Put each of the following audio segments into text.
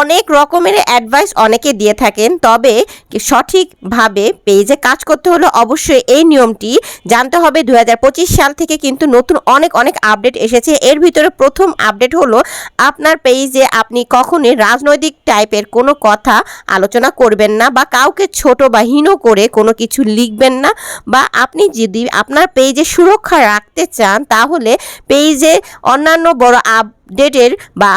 অনেক রকমের অ্যাডভাইস অনেকে দিয়ে থাকেন, তবে সঠিকভাবে পেজে কাজ করতে হলে অবশ্যই এই নিয়মটি জানতে হবে। দু হাজার পঁচিশ সাল থেকে কিন্তু নতুন অনেক অনেক আপডেট এসেছে। এর ভিতরে প্রথম আপডেট হলো আপনার পেজে আপনি কখনই রাজনৈতিক টাইপের কোনো কথা আলোচনা করবেন না বা কাউকে ছোট বা হীন করে কোনো কিছু লিখবেন না বা আপনি যদি আপনার পেজে সুরক্ষা রাখতে চান, তাহলে পেজে অন্যান্য বড় আপডেটের বা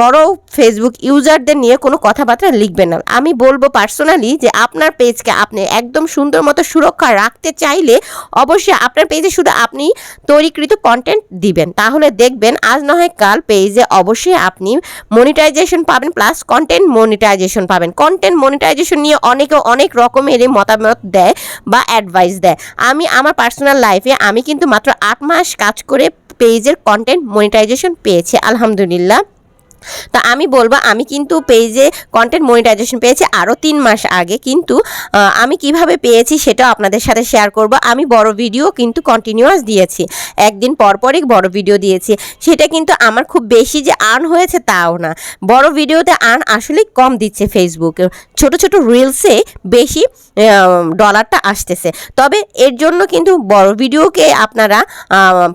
বড় ফেসবুক ইউজারদের নিয়ে কোনো কথাবার্তা লিখবেন না। আমি বলব পার্সোনালি যে আপনার পেজকে আপনি একদম সুন্দর মতো সুরক্ষা রাখতে চাইলে অবশ্যই আপনার পেজে শুধু আপনি তৈরিকৃত কন্টেন্ট দিবেন। তাহলে দেখবেন আজ না হয় কাল পেজে অবশ্যই আপনি মনিটাইজেশন পাবেন প্লাস কন্টেন্ট মনিটাইজেশন পাবেন। কন্টেন্ট মনিটাইজেশন নিয়ে অনেকে অনেক রকমেরই মতামত দেয় বা অ্যাডভাইস দেয়। আমি আমার পার্সোনাল লাইফে আমি কিন্তু মাত্র আট মাস কাজ করে পেজের কন্টেন্ট মনিটাইজেশন পেয়েছে আলহামদুলিল্লাহ। তো আমি বলব, আমি কিন্তু পেজে কন্টেন্ট মনিটাইজেশন পেয়েছি আরও তিন মাস আগে, কিন্তু আমি কীভাবে পেয়েছি সেটাও আপনাদের সাথে শেয়ার করব। আমি বড় ভিডিও কিন্তু কন্টিনিউয়াস দিয়েছি। একদিন পরপরই বড় ভিডিও দিয়েছি। সেটা কিন্তু আমার খুব বেশি যে আর্ন হয়েছে তাও না। বড় ভিডিওতে আর্ন আসলেই কম দিচ্ছে ফেসবুকে ছোট ছোট রিলসে বেশি ডলারটা আসতেছে। তবে এর জন্য কিন্তু বড় ভিডিওকে আপনারা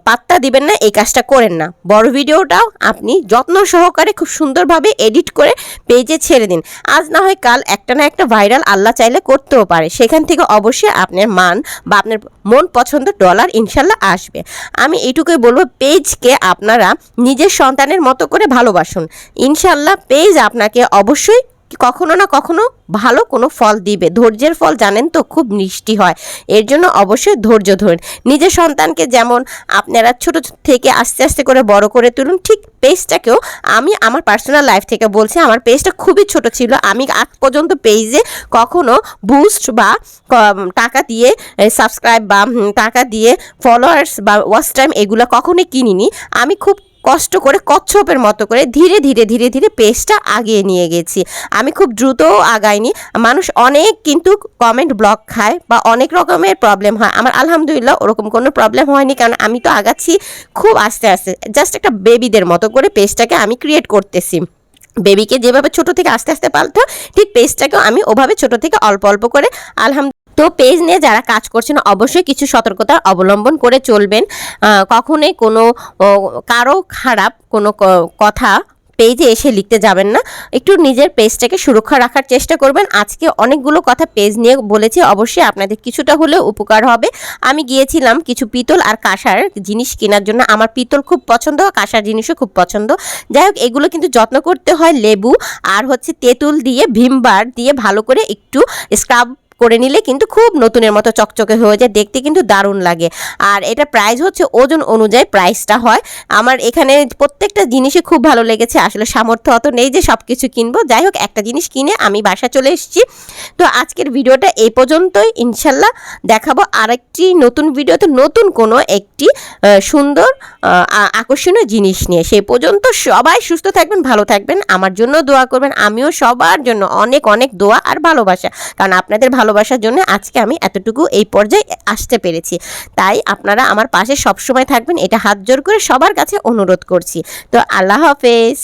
পাত্তা দিবেন না, এই কাজটা করেন না। বড় ভিডিওটাও আপনি যত্ন সহকারে খুব সুন্দরভাবে এডিট করে পেজে ছেড়ে দিন। আজ না হয় কাল একটা না একটা ভাইরাল আল্লাহ চাইলে করতেও পারে। সেখান থেকে অবশ্যই আপনার মান বা আপনার মন পছন্দ ডলার ইনশাল্লাহ আসবে। আমি এইটুকুই বলব পেজকে আপনারা নিজের সন্তানের মতো করে ভালোবাসুন। ইনশাল্লাহ পেজ আপনাকে অবশ্যই কখনো না কখনো ভালো কোনো ফল দিবে। ধৈর্যের ফল জানেন তো খুব মিষ্টি হয়। এর জন্য অবশ্যই ধৈর্য ধরুন। নিজের সন্তানকে যেমন আপনারা ছোট থেকে আস্তে আস্তে করে বড় করে তুলুন, ঠিক পেজটাকেও আমি আমার পার্সোনাল লাইফ থেকে বলছি, আমার পেজটা খুবই ছোট ছিল। আমি আজ পর্যন্ত পেজে কখনো বুস্ট বা টাকা দিয়ে সাবস্ক্রাইব বা টাকা দিয়ে ফলোয়ার্স বা ওয়াচ টাইম এগুলো কখনোই কিনিনি। আমি খুব কষ্ট করে কচ্ছপের মতো করে ধীরে ধীরে ধীরে ধীরে পেজটা আগিয়ে নিয়ে গেছি। আমি খুব দ্রুতও আগাইনি। মানুষ অনেক কিন্তু কমেন্ট ব্লক খায় বা অনেক রকমের প্রবলেম হয়। আমার আলহামদুলিল্লাহ ওরকম কোনো প্রবলেম হয়নি কারণ আমি তো আগাচ্ছি খুব আস্তে আস্তে। জাস্ট একটা বেবিদের মতো করে পেজটাকে আমি ক্রিয়েট করতেছি। বেবিকে যেভাবে ছোট থেকে আস্তে আস্তে পালতো, ঠিক পেজটাকেও আমি ওভাবে ছোট থেকে অল্প অল্প করে আলহাম তো পেজ নিয়ে যারা কাজ করছেন, অবশ্যই কিছু সতর্কতা অবলম্বন করে চলবেন। কখনোই কোনো কারও খারাপ কোনো কথা পেজে এসে লিখতে যাবেন না। একটু নিজের পেজটাকে সুরক্ষা রাখার চেষ্টা করবেন। আজকে অনেকগুলো কথা পেজ নিয়ে বলেছি, অবশ্যই আপনাদের কিছুটা হলেও উপকার হবে। আমি গিয়েছিলাম কিছু পিতল আর কাঁসার জিনিস কেনার জন্য। আমার পিতল খুব পছন্দ, কাঁসার জিনিসও খুব পছন্দ। যাই হোক, এগুলো কিন্তু যত্ন করতে হয় লেবু আর হচ্ছে তেঁতুল দিয়ে ভিমবার দিয়ে ভালো করে একটু স্ক্রাব করে নিলে কিন্তু খুব নতুনের মতো চকচকে হয়ে যায়, দেখতে কিন্তু দারুণ লাগে। আর এটা প্রাইস হচ্ছে ওজন অনুযায়ী প্রাইসটা হয়। আমার এখানে প্রত্যেকটা জিনিসই খুব ভালো লেগেছে, আসলে সামর্থ্য অত নেই যে সব কিছু কিনবো। যাই হোক, একটা জিনিস কিনে আমি বাসা চলে এসেছি। তো আজকের ভিডিওটা এই পর্যন্তই, ইনশাল্লাহ দেখাবো আরেকটি নতুন ভিডিওতে নতুন কোনো একটি সুন্দর আকর্ষণীয় জিনিস নিয়ে। সেই পর্যন্ত সবাই সুস্থ থাকবেন, ভালো থাকবেন। আমার জন্য দোয়া করবেন। আমিও সবার জন্য অনেক অনেক দোয়া আর ভালোবাসা। কারণ আপনাদের ভালোবাসার জন্য আজকে আমি এতটুকু এই পর্যায়ে আসতে পেরেছি। তাই আপনারা আমার পাশে সবসময় থাকবেন, এটা হাত জোর করে সবার কাছে অনুরোধ করছি। তো আল্লাহ হাফেজ।